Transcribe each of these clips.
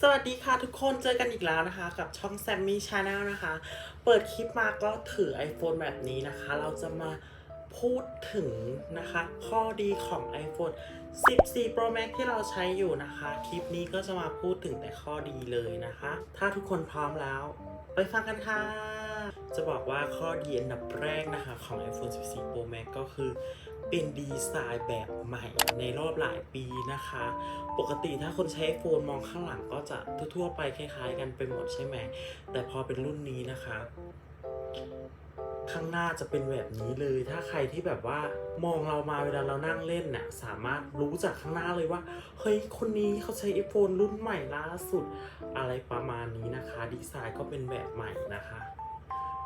สวัสดีค่ะทุกคนเจอกันอีกแล้วนะคะ กับช่องแซมมี่ชาแนลนะคะ เปิดคลิปมาก็ถือ iPhone แบบนี้นะคะ เราจะมาพูดถึงนะคะ ข้อดีของ iPhone 14 Pro Max ที่เราใช้อยู่นะคะ คลิปนี้ก็จะมาพูดถึงแต่ข้อดีเลยนะคะ ถ้าทุกคนพร้อมแล้ว ไปฟังกันค่ะ จะบอกว่าข้อดีอันดับแรกนะคะ ของ iPhone 14 Pro Max ก็คือ เป็นดีไซน์แบบใหม่ในรอบหลายปีนะคะ ปกติถ้าคนใช้ iPhone มองข้างหลังก็จะทั่วๆไปคล้ายๆ กันไปหมดใช่ไหม แต่พอเป็นรุ่นนี้นะคะ ข้างหน้าจะเป็นแบบนี้เลย ถ้าใครที่แบบว่ามองเรามาเวลาเรานั่งเล่นน่ะสามารถรู้จากข้างหน้าเลยว่า เฮ้ย คนนี้เขาใช้ iPhone รุ่นใหม่ล่าสุด อะไรประมาณนี้นะคะ ดีไซน์ก็เป็นแบบใหม่นะคะ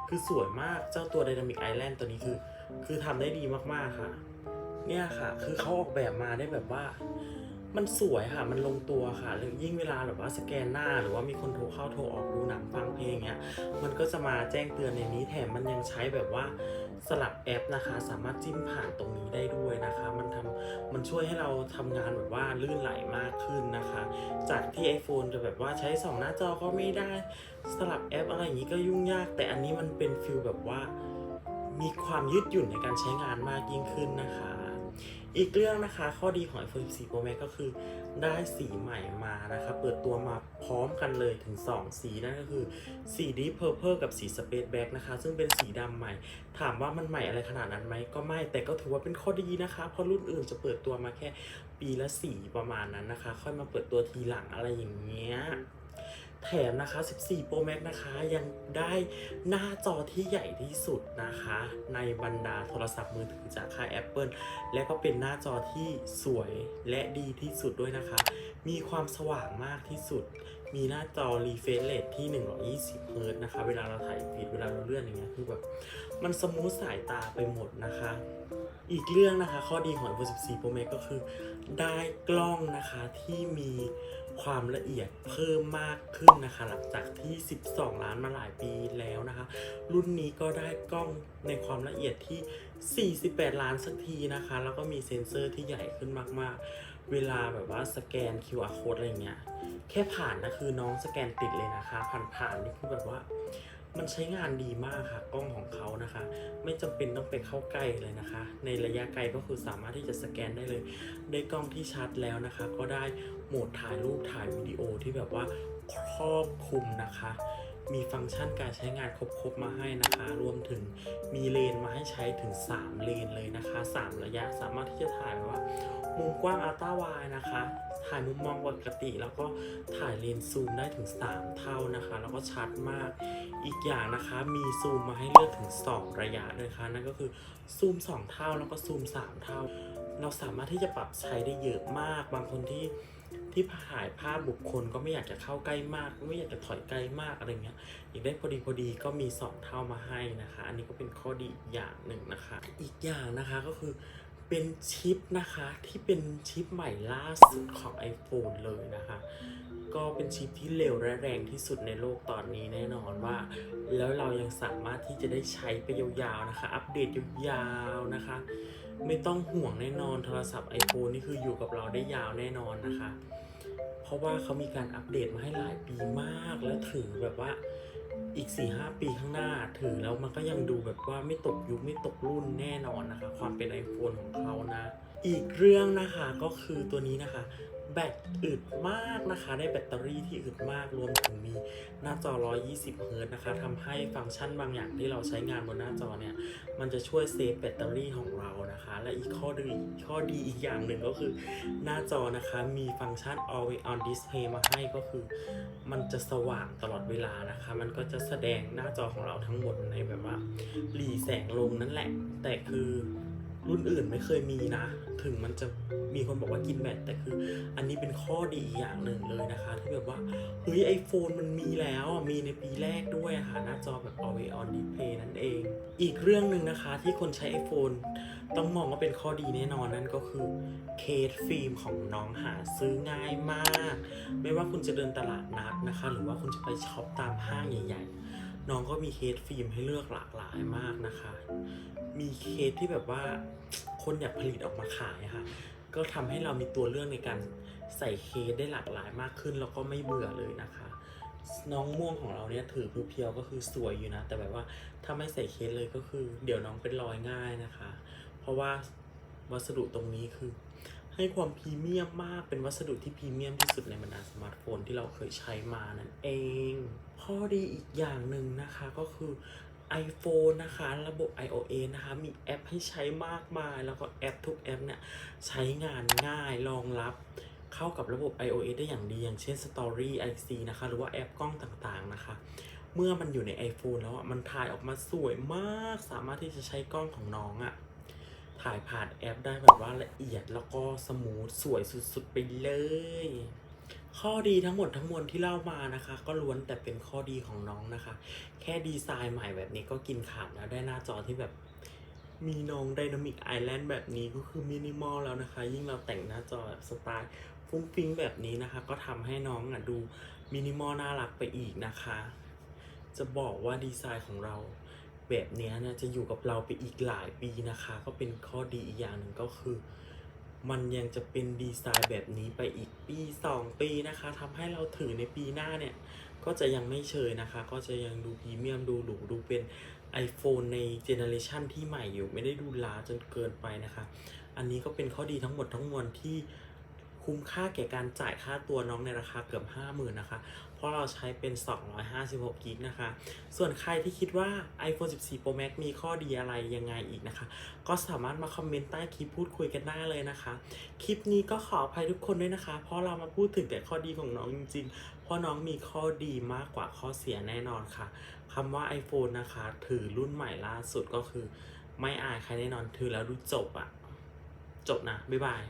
คือสวยมากเจ้าตัว Dynamic Island ตัวนี้คือ คือทำได้ดีมากๆค่ะ เนี่ยค่ะ คือเขาออกแบบมาได้แบบว่า มันสวยค่ะ มันลงตัวค่ะแล้วยิ่งเวลาแบบว่าสแกนหน้า หรือว่ามีคนโทรเข้าโทรออกดูหนังฟังเพลงเงี้ย มันก็จะมาแจ้งเตือนในนี้แถมมันยังใช้แบบว่าสลับแอปนะคะ สามารถจิ้มผ่านตรงนี้ได้ด้วยนะคะ มันทำมันช่วยให้เราทำงานแบบว่าลื่นไหลมากขึ้นนะคะ จากที่ iPhone จะแบบว่าใช้สองหน้าจอก็ไม่ได้ สลับแอปอะไรอย่างนี้ก็ยุ่งยาก แต่อันนี้มันเป็นฟิลแบบว่า มีความยืดหยุ่นในการใช้งานมากยิ่งขึ้นนะคะ อีกเรื่องนะคะ ข้อดีของ iPhone 14 Pro Max ก็คือได้สีใหม่มานะคะ เปิดตัวมาพร้อมกันเลยถึง 2 สีนั่นก็คือสี Deep Purple กับสี Space Black นะคะ ซึ่งเป็นสีดำใหม่ ถามว่ามันใหม่อะไรขนาดนั้นไหมก็ไม่ แต่ก็ถือว่าเป็นข้อดีนะคะ เพราะรุ่นอื่นจะเปิดตัวมาแค่ปีละสีประมาณนั้นนะคะ ค่อยมาเปิดตัวทีหลังอะไรอย่างเงี้ย แถมนะคะ 14 Pro Max นะคะ ยังได้หน้าจอที่ใหญ่ที่สุดนะคะ ในบรรดาโทรศัพท์มือถือจากค่าย Apple และก็เป็นหน้าจอที่สวยและดีที่สุดด้วยนะคะ มีความสว่างมากที่สุด มีหน้าจอ refresh rate ที่ 120 Hz นะคะ เวลาเราถ่ายฟีดเวลาเราเลื่อนอย่างเงี้ยคือแบบมันสมูทสายตาไปหมดนะคะ อีกเรื่องนะคะ ข้อดีของ iPhone 14 Pro Max ก็คือ ได้กล้องนะคะที่มี ความละเอียดเพิ่มมากขึ้นนะคะ หลังจากที่ 12 ล้านมาหลายปีแล้วนะคะ รุ่นนี้ก็ได้กล้องในความละเอียดที่ 48 ล้านสักทีนะคะ แล้วก็มีเซ็นเซอร์ที่ใหญ่ขึ้นมาก ๆ เวลาแบบว่าสแกน QR code อะไรเงี้ยแค่ผ่านนะคือน้องสแกนติดเลยนะคะ ผ่านๆนี่คือแบบว่ามันใช้งานดีมากค่ะ กล้องของเขานะคะ ไม่จำเป็นต้องไปเข้าใกล้เลยนะคะ ในระยะไกลก็คือสามารถที่จะสแกนได้เลยด้วยกล้องที่ชัดแล้วนะคะ ก็ได้โหมดถ่ายรูปถ่ายวิดีโอที่แบบว่าครอบคลุมนะคะ มีฟังก์ชันการใช้งานครบๆมาให้นะคะ รวมถึงมีเลนมาให้ใช้ถึง 3 เลนเลยนะคะ 3 ระยะสามารถที่จะถ่ายว่า มุมกว้างอัลตร้าไวนะคะ ถ่ายมุมมองปกติ แล้วก็ถ่ายเลนซูมได้ถึง 3 เท่านะคะ แล้วก็ชัดมากอีกอย่างนะคะมีซูมมาให้เลือกถึง 2 ระยะเลยค่ะนั่นก็คือซูม 2 เท่าแล้วก็ซูม 3 เท่า เราสามารถที่จะปรับใช้ได้เยอะมากบางคนที่ ที่ถ่ายภาพบุคคลก็ไม่อยากจะเข้าใกล้มาก ไม่อยากจะถอยไกลมากอะไรเงี้ยอยากได้พอดีพอดีก็มีสองเท่ามาให้นะคะ อันนี้ก็เป็นข้อดีอีกอย่างหนึ่งนะคะ อีกอย่างนะคะก็คือเป็นชิปนะคะที่เป็นชิปใหม่ล่าสุดของ iPhone เลยนะคะ ก็เป็นชิปที่เร็วและแรงที่สุดในโลกตอนนี้แน่นอนว่า แล้วเรายังสามารถที่จะได้ใช้ไปยาวๆนะคะ อัปเดตยาวๆนะคะ ไม่ต้องห่วงแน่นอนโทรศัพท์ iPhone นี่คืออยู่กับเราได้ยาวแน่นอนนะคะ เพราะว่าเขามีการอัปเดตมาให้หลายปีมากและถือแบบว่าอีก 4-5 ปีข้างหน้าถือแล้วมันก็ยังดูแบบว่าไม่ตกยุคไม่ตกรุ่นแน่นอนนะคะ ความเป็น iPhone ของเขานะ อีกเรื่องนะคะก็คือตัวนี้นะคะ แบตอึดมากนะคะ ได้แบตเตอรี่ที่อึดมากรวมถึงมีหน้าจอ 120 เฮิร์ตนะคะทำให้ฟังก์ชันบางอย่างที่เราใช้งานบนหน้าจอเนี่ย มันจะช่วยเซฟแบตเตอรี่ของเรานะคะ และอีกข้อดีข้อดีอีกอย่างหนึ่งก็คือหน้าจอนะคะมีฟังก์ชัน always on display มาให้ก็คือ มันจะสว่างตลอดเวลานะคะ มันก็จะแสดงหน้าจอของเราทั้งหมดในแบบว่าหลีแสงลงนั่นแหละ แต่คือ รุ่นอื่นไม่เคยมีนะ ถึงมันจะมีคนบอกว่ากินแบตแต่คือ อันนี้เป็นข้อดีอย่างหนึ่งเลยนะคะที่แบบว่าเฮ้ยไอโฟนมันมีแล้วมีในปีแรกด้วยค่ะหน้าจอแบบ always on display นั่นเอง อีกเรื่องหนึ่งนะคะที่คนใช้ iPhone ต้องมองว่าเป็นข้อดีแน่นอนนั่นก็คือเคสฟิล์มของน้องหาซื้อง่ายมาก ไม่ว่าคุณจะเดินตลาดนัดนะคะ หรือว่าคุณจะไปช็อปตามห้างใหญ่ ๆ น้องก็มีเคสฟิล์มให้เลือกหลากหลายมากนะคะ มีเคสที่แบบว่าคนอยากผลิตออกมาขายะค่ะ ก็ทำให้เรามีตัวเลือกในการใส่เคสได้หลากหลายมากขึ้น แล้วก็ไม่เบื่อเลยนะคะ น้องม่วงของเราเนี่ยถือเพียวๆก็คือสวยอยู่นะ แต่แบบว่าถ้าไม่ใส่เคสเลยก็คือ เดี๋ยวน้องเป็นรอยง่ายนะคะ เพราะว่าวัสดุตรงนี้คือ ให้ความพรีเมียมมากเป็นวัสดุที่พรีเมียมที่สุดในบรรดาสมาร์ทโฟนที่เราเคยใช้มานั่นเองข้อดีอีกอย่างหนึ่งนะคะก็คือ iPhone นะคะ ระบบ iOS นะคะ มีแอปให้ใช้มากมาย แล้วก็แอปทุกแอปเนี่ยใช้งานง่ายรองรับเข้ากับระบบ iOS ได้อย่างดีอย่างเช่น Story IC นะคะ หรือว่าแอปกล้องต่างๆนะคะ เมื่อมันอยู่ใน iPhone แล้วอะมันถ่ายออกมาสวยมาก สามารถที่จะใช้กล้องของน้องอะ ถ่ายผ่านแอปได้แบบว่าละเอียดแล้วก็สมูทสวยสุดๆไปเลย ข้อดีทั้งหมดทั้งมวลที่เล่ามานะคะ ก็ล้วนแต่เป็นข้อดีของน้องนะคะ แค่ดีไซน์ใหม่แบบนี้ก็กินขาดแล้วได้หน้าจอที่แบบมีน้องไดนามิกไอแลนด์แบบนี้ก็คือมินิมอลแล้วนะคะ ยิ่งเราแต่งหน้าจอแบบสไตล์ฟุ้งฟิ้งแบบนี้นะคะ ก็ทำให้น้องอะดูมินิมอลน่ารักไปอีกนะคะ จะบอกว่าดีไซน์ของเรา แบบนี้นี่ยจะอยู่กับเราไปอีกหลายปีนะคะ ก็เป็นข้อดีอีกอย่างหนึ่งก็คือ มันยังจะเป็นดีไซน์แบบนี้ไปอีกปี 2 ปีนะคะทำให้เราถือในปีหน้าเนี่ย ก็จะยังไม่เชยนะคะ ก็จะยังดูพรีเมียมดูหรูดูเป็น iPhone ในเจเนอเรชันที่ใหม่อยู่ไม่ได้ดูล้าจนเกินไปนะคะ อันนี้ก็เป็นข้อดีทั้งหมดทั้งมวลที่ คุ้มค่าแก่การจ่ายค่าตัวน้องในราคาเกือบ 50,000นะคะ เพราะเราใช้เป็น 256กิกนะคะ ส่วนใครที่คิดว่า iPhone 14 Pro Max มีข้อดีอะไรยังไงอีกนะคะ ก็สามารถมาคอมเมนต์ใต้คลิปพูดคุยกันได้เลยนะคะ คลิปนี้ก็ขออภัยทุกคนด้วยนะคะ เพราะเรามาพูดถึงแต่ข้อดีของน้องจริงๆ เพราะน้องมีข้อดีมากกว่าข้อเสียแน่นอนค่ะคำว่า iPhone นะคะ ถือรุ่นใหม่ล่าสุดก็คือ ไม่อายใครแน่นอนถือแล้วดูจบอะจบนะ บ๊ายบาย